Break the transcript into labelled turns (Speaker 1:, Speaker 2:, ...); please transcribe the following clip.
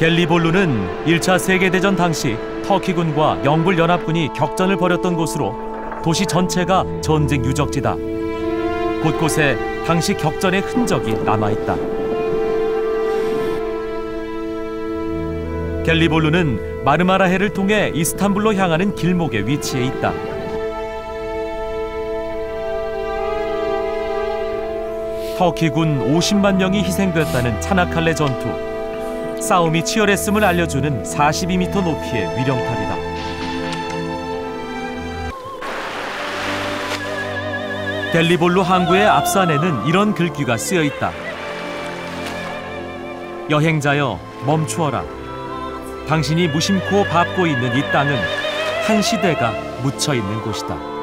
Speaker 1: 갤리볼루는 1차 세계대전 당시 터키군과 영불 연합군이 격전을 벌였던 곳으로 도시 전체가 전쟁 유적지다. 곳곳에 당시 격전의 흔적이 남아있다. 갤리볼루는 마르마라해를 통해 이스탄불로 향하는 길목에 위치해 있다. 터키군 50만 명이 희생됐다는 차나칼레 전투. 싸움이 치열했음을 알려주는 42m 높이의 위령탑이다. 갤리볼루 항구의 앞산에는 이런 글귀가 쓰여 있다. 여행자여 멈추어라. 당신이 무심코 밟고 있는 이 땅은 한 시대가 묻혀 있는 곳이다.